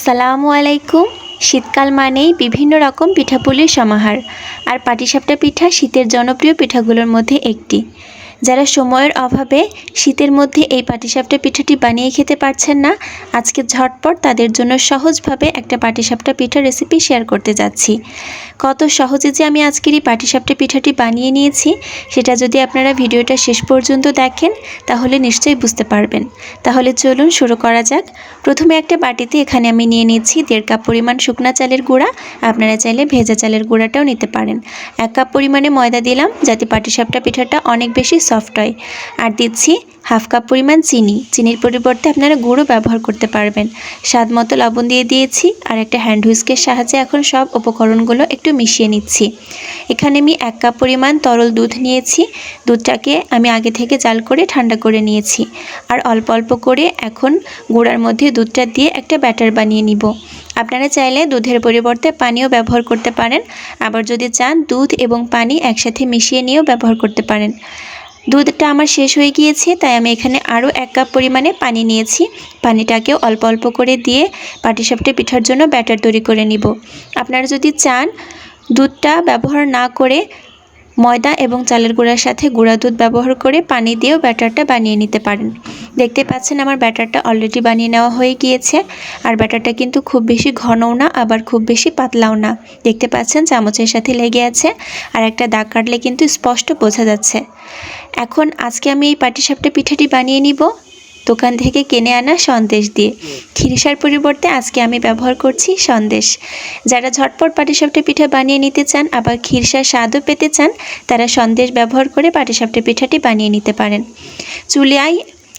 আসসালামু আলাইকুম। শীতকাল মানেই বিভিন্ন রকম পিঠাপুলির সমাহার। আর পাটিসাপটা পিঠা শীতের জনপ্রিয় পিঠাগুলোর মধ্যে একটি। যারা সময়ের অভাবে শীতের মধ্যে এই পাটিসাপটা পিঠাটি বানিয়ে খেতে পারছেন না, আজকে ঝটপট তাদের জন্য সহজভাবে একটা পাটিসাপটা পিঠার রেসিপি শেয়ার করতে যাচ্ছি। কত সহজে যে আমি আজকের এই পাটিসাপটা পিঠাটি বানিয়ে নিয়েছি, সেটা যদি আপনারা ভিডিওটা শেষ পর্যন্ত দেখেন, তাহলে নিশ্চয়ই বুঝতে পারবেন। তাহলে চলুন শুরু করা যাক। প্রথমে একটা বাটিতে এখানে আমি নিয়ে নিচ্ছি দেড় কাপ পরিমাণ শুকনা চালের গুঁড়া। আপনারা চাইলে ভেজা চালের গুঁড়াটাও নিতে পারেন। এক কাপ পরিমাণে ময়দা দিলাম, যাতে পাটিসাপটা পিঠাটা অনেক বেশি সফট হয় আর দিচ্ছি হাফ কাপ পরিমাণ চিনি। চিনির পরিবর্তে আপনারা গুঁড়ো ব্যবহার করতে পারবেন। স্বাদ মতো লবণ দিয়ে দিয়েছি আর একটা হ্যান্ড হুইস্কের সাহায্যে এখন সব উপকরণগুলো একটু মিশিয়ে নিচ্ছি। এখানে আমি এক কাপ পরিমাণ তরল দুধ নিয়েছি। দুধটাকে আমি আগে থেকে জাল করে ঠান্ডা করে নিয়েছি। আর অল্প অল্প করে এখন গুঁড়ার মধ্যে দুধটা দিয়ে একটা ব্যাটার বানিয়ে নিব। আপনারা চাইলে দুধের পরিবর্তে পানিও ব্যবহার করতে পারেন। আবার যদি চান দুধ এবং পানি একসাথে মিশিয়ে নিয়েও ব্যবহার করতে পারেন। দুধটা আমার শেষ হয়ে গিয়েছে, তাই আমি এখানে আরও এক কাপ পরিমাণে পানি নিয়েছি। পানিটাকে অল্প অল্প করে দিয়ে পাটিসাপটা পিঠার জন্য ব্যাটার তৈরি করে নিব। আপনারা যদি চান দুধটা ব্যবহার না করে ময়দা এবং চালের গুঁড়ার সাথে গুঁড়া দুধ ব্যবহার করে পানি দিয়েও ব্যাটারটা বানিয়ে নিতে পারেন। দেখতে পাচ্ছেন আমার ব্যাটারটা অলরেডি বানিয়ে নেওয়া হয়ে গিয়েছে। আর ব্যাটারটা কিন্তু খুব বেশি ঘনও না, আবার খুব বেশি পাতলাও না। দেখতে পাচ্ছেন চামচের সাথে লেগে আছে আর একটা দাগ কাটলে কিন্তু স্পষ্ট বোঝা যাচ্ছে। এখন আজকে আমি এই পাটিসাপটা পিঠাটি বানিয়ে নিব। দোকান থেকে কিনে আনা সন্দেশ দিয়ে। খিরিসার পরিবর্তে আজকে আমি ব্যবহার করছি সন্দেশ। যারা ঝটপট পাটিসাপটা পিঠা বানিয়ে নিতে চান, আবার খিরসার স্বাদও পেতে চান, তারা সন্দেশ ব্যবহার করে পাটিসাপটা পিঠাটি বানিয়ে নিতে পারেন। চুলিয়ায়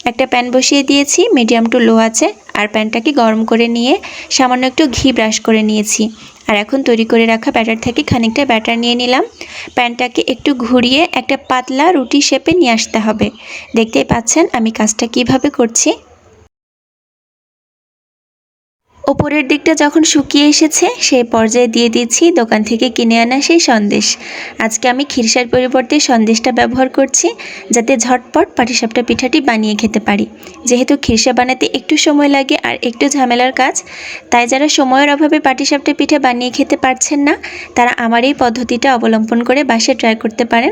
একটা প্যান বসিয়ে দিয়েছি, মিডিয়াম টু লো আছে, আর প্যানটাকে গরম করে নিয়ে সামান্য একটু ঘি ব্রাশ করে নিয়েছি। আর এখন তৈরি করে রাখা ব্যাটার থেকে খানিকটা ব্যাটার নিয়ে নিলাম। প্যানটাকে একটু ঘুরিয়ে একটা পাতলা রুটি শেপে নিয়ে আসতে হবে। দেখতেই পাচ্ছেন আমি কাজটা কীভাবে করছি। ওপরের দিকটা যখন শুকিয়ে এসেছে, সেই পর্যায়ে দিয়ে দিচ্ছি দোকান থেকে কিনে আনা সেই সন্দেশ। আজকে আমি খিরসার পরিবর্তে সন্দেশটা ব্যবহার করছি, যাতে ঝটপট পাটিসাপটা পিঠাটি বানিয়ে খেতে পারি। যেহেতু খিরসা বানাতে একটু সময় লাগে আর একটু ঝামেলার কাজ, তাই যারা সময়ের অভাবে পাটিসাপটা পিঠা বানিয়ে খেতে পারছেন না, তারা আমার এই পদ্ধতিটা অবলম্বন করে বাসে ট্রাই করতে পারেন।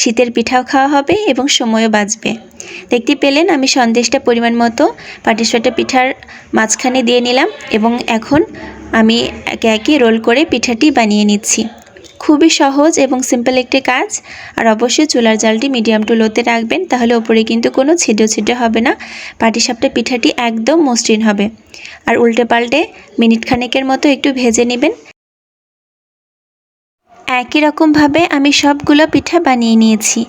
শীতের পিঠাও খাওয়া হবে এবং সময়ও বাঁচবে। দেখতে পেলেন আমি সন্দেশটা পরিমাণ মতো, পাটিসাপটা পিঠার মাঝখানে দিয়ে নিলাম এবং এখন আমি একে একে রোল করে পিঠাটি বানিয়ে নিচ্ছি। খুবই সহজ এবং সিম্পল একটি কাজ। আর অবশ্যই চুলার জালটি মিডিয়াম টু লোতে রাখবেন, তাহলে ওপরে কিন্তু কোনো ছিদ্র ছিদ্র হবে না। পাটিসাপটা পিঠাটি একদম মসৃণ হবে। আর উল্টে পাল্টে মিনিট খানেকের মতো একটু ভেজে নেবেন। একই রকমভাবে আমি সবগুলো পিঠা বানিয়ে নিয়েছি।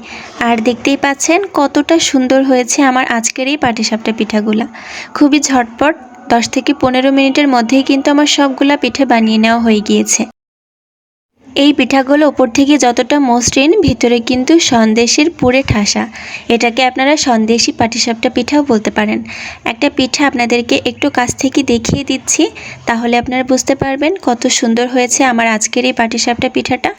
আর দেখতেই পাচ্ছেন কতটা সুন্দর হয়েছে আমার আজকের এই পাটিসাপটা পিঠাগুলা। খুবই ঝটপট দশ থেকে পনেরো মিনিটের মধ্যেই কিন্তু আমার সবগুলা পিঠে বানিয়ে নেওয়া হয়ে গিয়েছে। এই পিঠাগুলো ওপর থেকে যতটা মসৃণ, ভিতরে কিন্তু সন্দেশের পুরে ঠাসা। এটাকে আপনারা সন্দেশি পাটিসাপটা পিঠাও বলতে পারেন। একটা পিঠা আপনাদেরকে একটু কাছ থেকে দেখিয়ে দিচ্ছি, তাহলে আপনারা বুঝতে পারবেন কত সুন্দর হয়েছে আমার আজকের এই পাটিসাপটা পিঠাটা।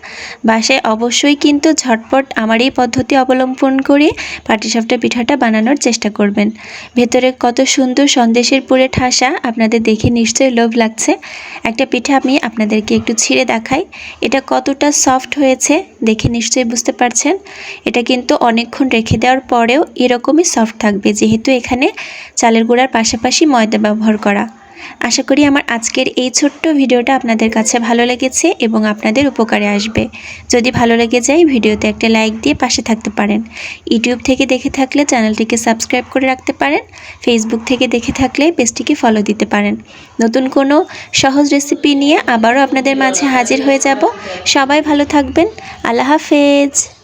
বাসায় অবশ্যই কিন্তু ঝটপট আমার এই পদ্ধতি অবলম্বন করে পাটিসাপটা পিঠাটা বানানোর চেষ্টা করবেন। ভেতরে কত সুন্দর সন্দেশের পুরে ঠাসা, আপনাদের দেখে নিশ্চয়ই লোভ লাগছে। একটা পিঠা আমি আপনাদেরকে একটু ছিঁড়ে দেখাই। এটা কতটা সফট হয়েছে দেখে নিশ্চয়ই বুঝতে পারছেন। এটা কিন্তু অনেকক্ষণ রেখে দেওয়ার পরেও এরকমই সফট থাকবে, যেহেতু এখানে চালের গুঁড়ার পাশাপাশি ময়দা ব্যবহার করা। আশা করি আমার আজকের এই ছোট্ট ভিডিওটা আপনাদের কাছে ভালো লেগেছে এবং আপনাদের উপকারে আসবে। যদি ভালো লেগে যায়, ভিডিওতে একটা লাইক দিয়ে পাশে থাকতে পারেন। ইউটিউব থেকে দেখে থাকলে চ্যানেলটিকে সাবস্ক্রাইব করে রাখতে পারেন। ফেসবুক থেকে দেখে থাকলে পেজটিকে ফলো দিতে পারেন। নতুন কোনো সহজ রেসিপি নিয়ে আবারও আপনাদের মাঝে হাজির হয়ে যাব। সবাই ভালো থাকবেন। আল্লাহ হাফেজ।